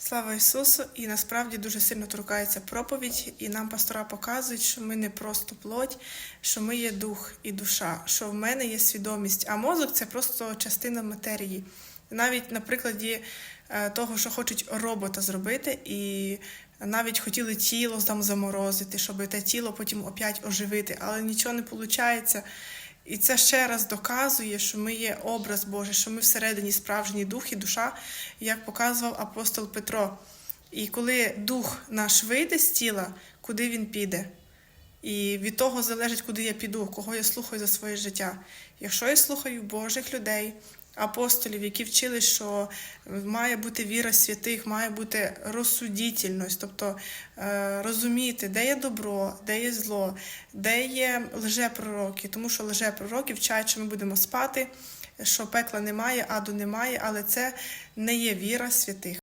Слава Ісусу! І насправді дуже сильно торкається проповідь, і нам пастора показують, що ми не просто плоть, що ми є дух і душа, що в мене є свідомість, а мозок це просто частина матерії. Навіть на прикладі е, того, що хочуть робота зробити, і навіть хотіли тіло там заморозити, щоб те тіло потім опять оживити, але нічого не виходить. І це ще раз доказує, що ми є образ Божий, що ми всередині справжній дух і душа, як показував апостол Петро. І коли дух наш вийде з тіла, куди він піде? І від того залежить, куди я піду, кого я слухаю за своє життя. Якщо я слухаю Божих людей, апостолів, які вчили, що має бути віра святих, має бути розсудітельність, тобто е, розуміти, де є добро, де є зло, де є лжепророки, тому що лжепророки вчать, що ми будемо спати, що пекла немає, аду немає, але це не є віра святих.